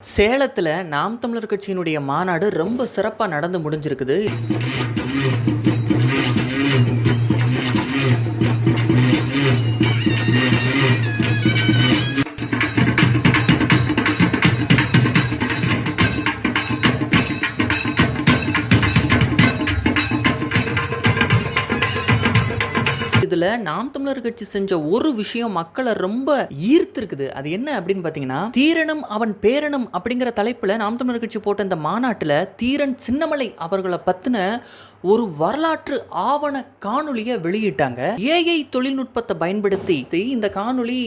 சேலத்தில் நாம் தமிழர் கட்சியினுடைய மாநாடு ரொம்ப சிறப்பாக நடந்து முடிஞ்சிருக்குது. இதுல நாம் தமிழர் கட்சி செஞ்ச ஒரு விஷயம் மக்களை ரொம்ப ஈர்த்திருக்குது. அது என்ன அப்படின்னு பார்த்தீங்கன்னா தீரனும் அவன் பேரனும் அப்படிங்கிற தலைப்புல நாம் தமிழர் கட்சி போட்ட இந்த மாநாட்டில் தீரன் சின்னமலை அவர்களை பற்றின ஒரு வரலாற்று ஆவண காணொலியை வெளியிட்டாங்க. ஏஐ தொழில்நுட்பத்தை பயன்படுத்தி இந்த காணொலி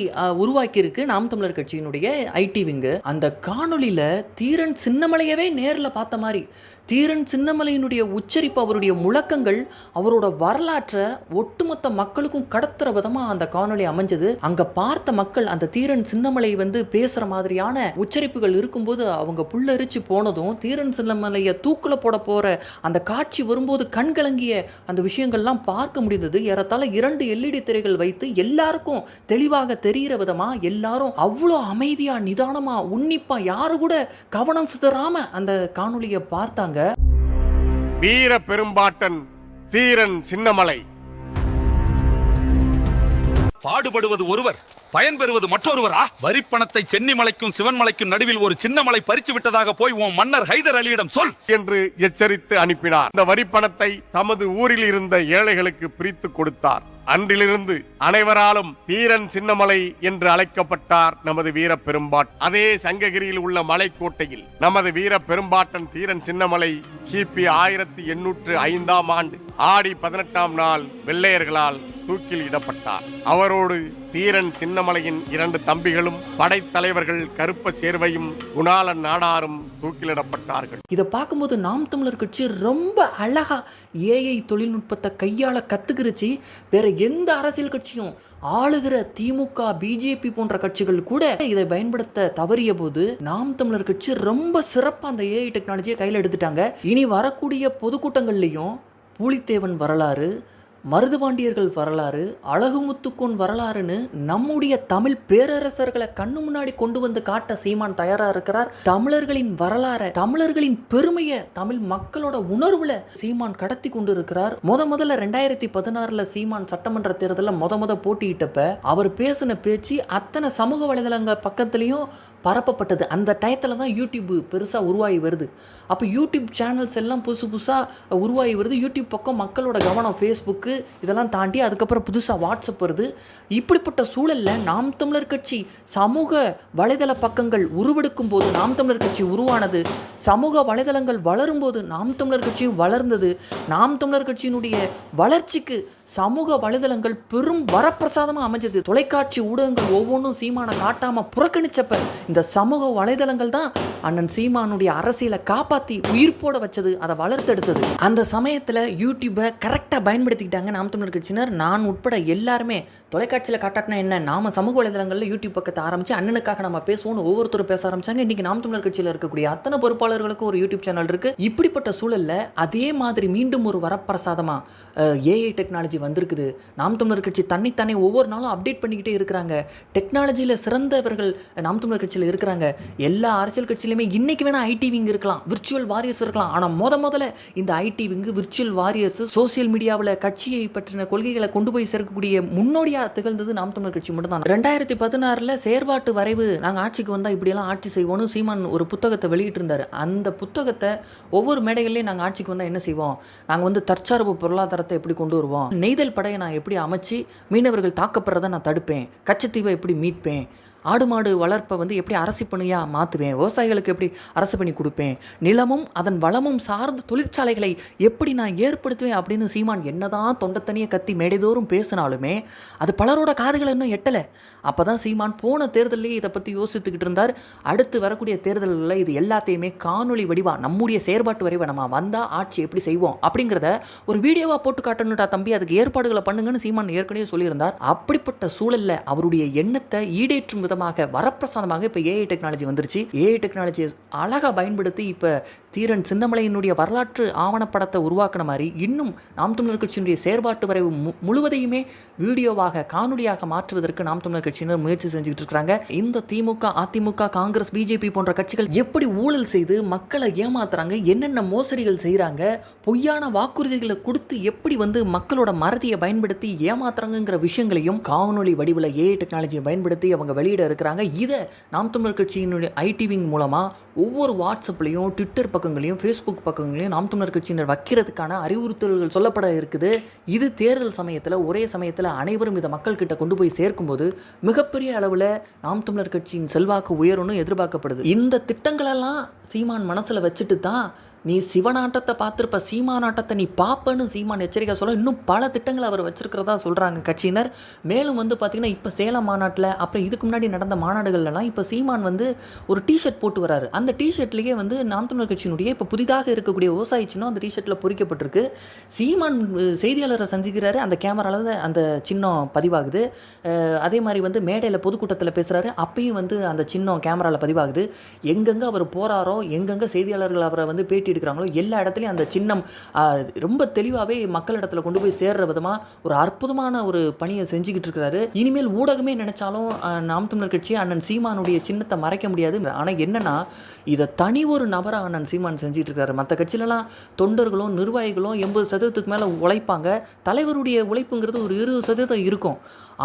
உருவாக்கியிருக்கு நாம் தமிழர் கட்சியினுடைய ஐடி விங்கு. அந்த காணொலியில தீரன் சின்னமலையவே நேரில் பார்த்த மாதிரி தீரன் சின்னமலையினுடைய உச்சரிப்பு அவருடைய முழக்கங்கள் அவரோட வரலாற்றை ஒட்டுமொத்த மக்களுக்கும் கடத்துற விதமாக அந்த காணொலி அமைஞ்சது. அங்கே பார்த்த மக்கள் அந்த தீரன் சின்னமலை வந்து பேசுகிற மாதிரியான உச்சரிப்புகள் இருக்கும்போது அவங்க புல்லரிச்சு போனதும் தீரன் சின்னமலையை தூக்கில் போட போகிற அந்த காட்சி வரும்போது கண்கலங்கிய அந்த விஷயங்கள்லாம் பார்க்க முடிந்தது. ஏறத்தாழ இரண்டு எல்இடி திரைகள் வைத்து எல்லாருக்கும் தெளிவாக தெரிகிற விதமா எல்லாரும் அவ்வளோ அமைதியா நிதானமா உன்னிப்பா யாரு கூட கவனம் சிதறாம அந்த காணொலியை பார்த்தாங்க. வீர பெரும்பாட்டன் தீரன் சின்னமலை. பாடுபடுவது ஒருவர் பயன்பெறுவது மற்றொருவரா? வரிப்பணத்தை சென்னிமலைக்கும் சிவன்மலைக்கும் நடுவில் ஒரு சின்ன மலை பறிச்சு விட்டதாக போய் உன் மன்னர் ஹைதர் அலியிடம் சொல். என்று எச்சரித்து அனுப்பினார். இந்த வரிப்பணத்தை தமது ஊரில் இருந்த ஏழைகளுக்கு பிரித்து கொடுத்தார். அன்றிலிருந்து அனைவராலும் தீரன் சின்னமலை என்று அழைக்கப்பட்டார் நமது வீர பெரும்பாட் அதே சங்ககிரியில் உள்ள மலைக்கோட்டையில் நமது வீர பெரும்பாட்டன் தீரன் சின்னமலை கிபி ஆயிரத்தி எண்ணூற்று ஐந்தாம் ஆண்டு ஆடி பதினெட்டாம் நாள் வெள்ளையர்களால் தூக்கில் இடப்பட்டார். அவரோடு தீரன் சின்னமலையின் இரண்டு தம்பிகளும் படைத்தலைவர்கள் கருப்ப சேர்வையும் குணாளன் நாடாரும் தூக்கிலிடப்பட்டார்கள் இதை பார்க்கும்போது நாம் தமிழர் கட்சி ரொம்ப அழகா ஏஐ தொழில்நுட்பத்தை கையாள கத்துக்கிருச்சு. வேற எந்த அரசியல் கட்சியும் ஆளுகிற திமுக பிஜேபி போன்ற கட்சிகள் கூட இதை பயன்படுத்த தவறிய போது நாம் தமிழர் கட்சி ரொம்ப சிறப்பாக அந்த ஏஐ டெக்னாலஜியை கையில் எடுத்துட்டாங்க. இனி வரக்கூடிய பொதுக்கூட்டங்கள்லையும் பூலித்தேவன் வரலாறு மருதுபாண்டியர்கள் வரலாறு அழகுமுத்துக்கோன் வரலாறுன்னு நம்முடைய தமிழ் பேரரசர்களை கண்ணு முன்னாடி கொண்டு வந்து காட்ட சீமான் தயாரா இருக்கிறார். தமிழர்களின் வரலாறை தமிழர்களின் பெருமையை தமிழ் மக்களோட உணர்வுல சீமான் கடத்தி கொண்டு இருக்கிறார் முத முதல்ல ரெண்டாயிரத்தி பதினாறுல சீமான் சட்டமன்ற தேர்தலில் முத முத போட்டியிட்டப்ப அவர் பேசின பேச்சு அத்தனை சமூக வலைதளங்க பக்கத்துலேயும் பரப்பப்பட்டது. அந்த டயத்தில் தான் யூடியூப் பெருசாக உருவாகி வருது. அப்போ யூடியூப் சேனல்ஸ் எல்லாம் புதுசு புதுசாக உருவாகி வருது. யூடியூப் பக்கம் மக்களோட கவனம் ஃபேஸ்புக்கு இதெல்லாம் தாண்டி அதுக்கப்புறம் புதுசாக வாட்ஸ்அப் வருது. இப்படிப்பட்ட சூழலில் நாம் தமிழர் கட்சி சமூக வலைதள பக்கங்கள் உருவெடுக்கும் போது நாம் தமிழர் கட்சி உருவானது சமூக வலைதளங்கள் வளரும்போது நாம் தமிழர் கட்சியும் வளர்ந்தது நாம் தமிழர் கட்சியினுடைய வளர்ச்சிக்கு சமூக வலைதளங்கள் பெரும் வரப்பிரசாதமாக அமைஞ்சது. தொலைக்காட்சி ஊடகங்கள் ஒவ்வொன்றும் சீமானை காட்டாம புறக்கணிச்சப்ப இந்த சமூக வலைதளங்கள் தான் அண்ணன் சீமானுடைய அரசியலை காப்பாற்றி உயிர்ப்போட வச்சது அதை வளர்த்தெடுத்தது. அந்த சமயத்தில் யூடியூப்பை கரெக்டாக பயன்படுத்திக்கிட்டாங்க நாம் தமிழர் கட்சியினர். நான் உட்பட எல்லாருமே தொலைக்காட்சியில் காட்டாட்டினா என்ன? நாம சமூக வலைதளங்களில் யூடியூப் பக்கத்தை ஆரம்பித்து அண்ணனுக்காக நம்ம பேசுவோம்னு ஒவ்வொருத்தரும் பேச ஆரம்பிச்சாங்க இன்னைக்கு நாம் தமிழர் கட்சியில் இருக்கக்கூடிய அத்தனை பொறுப்பாளர்களுக்கும் ஒரு யூடியூப் சேனல் இருக்கு. இப்படிப்பட்ட சூழல்ல அதே மாதிரி மீண்டும் ஒரு வரப்பிரசாதமா ஏஐ டெக்னாலஜி வந்திருக்குது. நாம் தமிழர் கட்சி தன்னைத்தானே ஒவ்வொரு நாளும் அப்டேட் பண்ணிக்கிட்டே இருக்கிறாங்க. டெக்னாலஜியில் சிறந்தவர்கள் நாம் தமிழர் கட்சியில் இருக்கிறாங்க. எல்லா அரசியல் கட்சியிலுமே இன்னைக்கு வேணால் ஐடி விங் இருக்கலாம் விர்ச்சுவல் வாரியர்ஸ் இருக்கலாம். ஆனால் முத முதல்ல இந்த IT wing virtual warriors social மீடியாவில் கட்சியை பற்றின கொள்கைகளை கொண்டு போய் சேர்க்கக்கூடிய முன்னோடியாக திகழ்ந்தது நாம் தமிழர் கட்சி மட்டும்தான். ரெண்டாயிரத்தி பதினாறில் செயற்பாட்டு வரைவு நாங்கள் ஆட்சிக்கு வந்தால் இப்படியெல்லாம் ஆட்சி செய்வோம்னு சீமான் ஒரு புத்தகத்தை வெளியிட்டிருந்தார். அந்த புத்தகத்தை ஒவ்வொரு மேடைகள்லையும் நாங்கள் ஆட்சிக்கு வந்தால் என்ன செய்வோம்? நாங்கள் வந்து தற்சார்பு பொருளாதாரத்தை எப்படி கொண்டு வருவோம்? நெய்தல் படையை நான் எப்படி அமைச்சு மீனவர்கள் தாக்கப்படுறதை நான் தடுப்பேன். கச்சத்தீவை எப்படி மீட்பேன்? ஆடு மாடு வளர்ப்பை வந்து எப்படி அரசு பணியாக மாற்றுவேன் விவசாயிகளுக்கு எப்படி அரசு பண்ணி கொடுப்பேன்? நிலமும் அதன் வளமும் சார்ந்த தொழிற்சாலைகளை எப்படி நான் ஏற்படுத்துவேன் அப்படின்னு சீமான் என்னதான் தொண்டத்தனியை கத்தி மேடைதோறும் பேசினாலுமே அது பலரோட காதுகளை இன்னும் எட்டலை. அப்போ தான் சீமான் போன தேர்தலிலே இதை பற்றி யோசித்துக்கிட்டு இருந்தார். அடுத்து வரக்கூடிய தேர்தல்களில் இது எல்லாத்தையுமே காணொளி வடிவாக நம்முடைய செயற்பாட்டு வரைவை நம்ம வந்தால் ஆட்சி எப்படி செய்வோம் அப்படிங்கிறத ஒரு வீடியோவாக போட்டு காட்டணுட்டா தம்பி. அதுக்கு ஏற்பாடுகளை பண்ணுங்கன்னு சீமான் ஏற்கனவே சொல்லியிருந்தார். அப்படிப்பட்ட சூழல்ல அவருடைய எண்ணத்தை ஈடேற்றும் அற்புதமாக வரப்பிரசாதமாக இப்போ ஏஐ டெக்னாலஜி வந்துருச்சு. ஏஐ டெக்னாலஜி அழகாக பயன்படுத்தி இப்போ தீரன் சின்னமலையினுடைய வரலாற்று ஆவணப்படத்தை உருவாக்கின மாதிரி இன்னும் நாம் தமிழர் கட்சியினுடைய செயற்பாட்டு வரைவு மு- முழுவதையுமே வீடியோவாக காணொலியாக மாற்றுவதற்கு நாம் தமிழர் கட்சியினர் முயற்சி செஞ்சுக்கிட்டு இருக்காங்க இந்த திமுக அதிமுக காங்கிரஸ் பிஜேபி போன்ற கட்சிகள் எப்படி ஊழல் செய்து மக்களை ஏமாத்துறாங்க என்னென்ன மோசடிகள் செய்கிறாங்க பொய்யான வாக்குறுதிகளை கொடுத்து எப்படி வந்து மக்களோட மறதியை பயன்படுத்தி ஏமாத்துறாங்கிற விஷயங்களையும் காணொலி வடிவில் ஏஐ டெக்னாலஜியை பயன்படுத்தி அவங்க வெளியிட இருக்கிறாங்க. இதை நாம் தமிழர் கட்சியினுடைய ஐடிவிங் மூலமாக ஒவ்வொரு வாட்ஸ்அப்லையும் ட்விட்டர் பக்கங்களையும் ஃபேஸ்புக் பக்கங்களையும் நாம் தமிழர் கட்சியினர் வைக்கிறதுக்கான அறிவுறுத்தல்கள் சொல்லப்பட இருக்குது. இது தேர்தல் சமயத்தில் ஒரே சமயத்தில் அனைவரும் இதை மக்கள்கிட்ட கொண்டு போய் சேர்க்கும்போது மிகப்பெரிய அளவில் நாம் தமிழர் கட்சியின் செல்வாக்கு உயரும்னு எதிர்பார்க்கப்படுது. இந்த திட்டங்களெல்லாம் சீமான் மனசில் வச்சுட்டு தான் நீ சிவனாட்டத்தை பார்த்துருப்ப சீமானாட்டத்தை நீ பார்ப்பேன்னு சீமான் எச்சரிக்கை சொல்ல இன்னும் பல திட்டங்கள் அவர் வச்சிருக்கிறதா சொல்கிறாங்க கட்சியினர். மேலும் வந்து பார்த்திங்கன்னா இப்போ சேலம் மாநாட்டில் அப்புறம் இதுக்கு முன்னாடி நடந்த மாநாடுகள்லாம் இப்போ சீமான் வந்து ஒரு டிஷர்ட் போட்டு வராரு. அந்த டிஷர்ட்லேயே வந்து நாம் தமிழர் கட்சியினுடைய இப்போ புதிதாக இருக்கக்கூடிய விவசாய சின்னம் அந்த டிஷர்ட்டில் பொறிக்கப்பட்டிருக்கு. சீமான் செய்தியாளரை சந்திக்கிறாரு அந்த கேமராவில் அந்த சின்னம் பதிவாகுது. அதே மாதிரி வந்து மேடையில் பொதுக்கூட்டத்தில் பேசுகிறாரு அப்பயும் வந்து அந்த சின்னம் கேமராவில் பதிவாகுது. எங்கெங்கே அவர் போகிறாரோ எங்கெங்கே செய்தியாளர்கள் அவரை வந்து பேட்டி எடுக்கிறாங்களோ எல்லா இடத்துலையும் அந்த சின்னம் ரொம்ப தெளிவாகவே மக்களிடத்தில் கொண்டு போய் சேர்ற விதமாக ஒரு அற்புதமான ஒரு பணியை செஞ்சுக்கிட்டு இருக்கிறாரு. இனிமேல் ஊடகமே நினைச்சாலும் நாம் தமிழர் கட்சி அண்ணன் சீமானுடைய சின்னத்தை மறைக்க முடியாது. ஆனால் என்னன்னா இதை தனி ஒரு நபராக அண்ணன் சீமான் செஞ்சுட்டு இருக்காரு. மற்ற கட்சியிலலாம் தொண்டர்களும் நிர்வாகிகளும் எண்பது சதவீதத்துக்கு மேலே உழைப்பாங்க. தலைவருடைய உழைப்புங்கிறது ஒரு இருபது சதவீதம் இருக்கும்.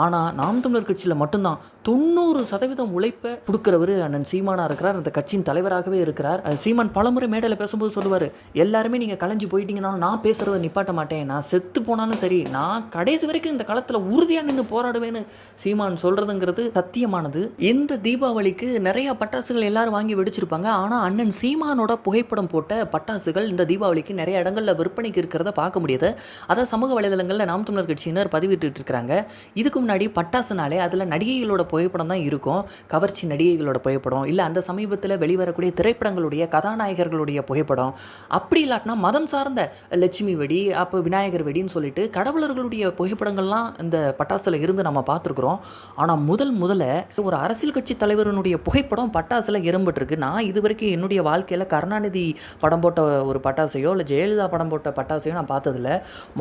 ஆனால் நாம் தமிழர் கட்சியில் மட்டும்தான் தொண்ணூறு சதவீதம் உழைப்பை கொடுக்குறவர் அண்ணன் சீமானாக இருக்கிறார். அந்த கட்சியின் தலைவராகவே இருக்கிறார். சீமான் பலமுறை மேடையில் பேசும்போது சொல்லுவார் எல்லாருமே நீங்கள் கலைஞ்சு போயிட்டீங்கனாலும் நான் பேசுகிறத நிப்பாட்ட மாட்டேன். நான் செத்து போனாலும் சரி நான் கடைசி வரைக்கும் இந்த காலத்தில் உறுதியாக நின்று போராடுவேன்னு சீமான் சொல்கிறதுங்கிறது சத்தியமானது. இந்த தீபாவளிக்கு நிறைய பட்டாசுகள் எல்லாரும் வாங்கி வெடிச்சிருப்பாங்க. ஆனால் அண்ணன் சீமானோட புகைப்படம் போட்ட பட்டாசுகள் இந்த தீபாவளிக்கு நிறைய இடங்களில் விற்பனைக்கு இருக்கிறத பார்க்க முடியாது. அதை சமூக வலைதளங்களில் நாம் தமிழர் கட்சியினர் பதிவிட்டு இருக்கிறாங்க. இதுக்கு முன்னாடி பட்டாசுனாலே அதில் நடிகைகளோட புகைப்படம் தான் இருக்கும். கவர்ச்சி நடிகைகளோட புகைப்படம். இல்லை அந்த சமீபத்தில் வெளிவரக்கூடிய திரைப்படங்களுடைய கதாநாயகர்களுடைய புகைப்படம். அப்படி இல்லாட்டினா மதம் சார்ந்த லட்சுமி வெடி அப்போ விநாயகர் வெடின்னு சொல்லிட்டு கடவுளர்களுடைய புகைப்படங்கள்லாம் இந்த பட்டாசுல இருந்து நம்ம பார்த்துருக்குறோம். ஆனால் முதல் முதல்ல ஒரு அரசியல் கட்சி தலைவரனுடைய புகைப்படம் பட்டாசுல இரும்பட்டுருக்கு நான் இது வரைக்கும் என்னுடைய வாழ்க்கையில் கருணாநிதி படம் போட்ட ஒரு பட்டாசையோ இல்லை ஜெயலலிதா படம் போட்ட பட்டாசையோ நான் பார்த்ததில்ல.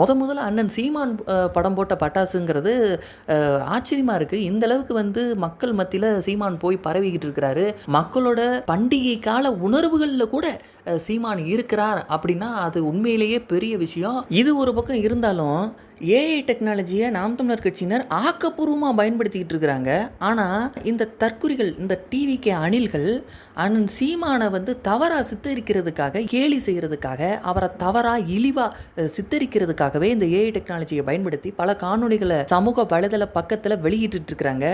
முத முதல்ல அண்ணன் சீமான் படம் போட்ட பட்டாசுங்கிறது ஆச்சரியமாக ஆச்சரியமா இருக்கு. இந்த அளவுக்கு வந்து மக்கள் மத்தியில் சீமான் போய் பரவிக்கிட்டு இருக்கிறாரு. மக்களோட பண்டிகை கால உணர்வுகளில் கூட சீமான் இருக்கிறார் அப்படின்னா அது உண்மையிலேயே பெரிய விஷயம். இது ஒரு பக்கம் இருந்தாலும் ஏஐ டெக்னாலஜியை நாம் தமிழர் கட்சியினர் ஆக்கப்பூர்வமாக பயன்படுத்திக்கிட்டு இருக்கிறாங்க. ஆனால் இந்த தற்குறிகள் இந்த டிவிகே அணில்கள் அண்ணன் சீமானை வந்து தவறாக சித்தரிக்கிறதுக்காக கேலி செய்கிறதுக்காக அவரை தவறாக இழிவாக சித்தரிக்கிறதுக்காகவே இந்த ஏஐ டெக்னாலஜியை பயன்படுத்தி பல காணொளிகளை சமூக வலைதள பக்கத்தில் வெளியிட்டு இருக்கிறாங்க.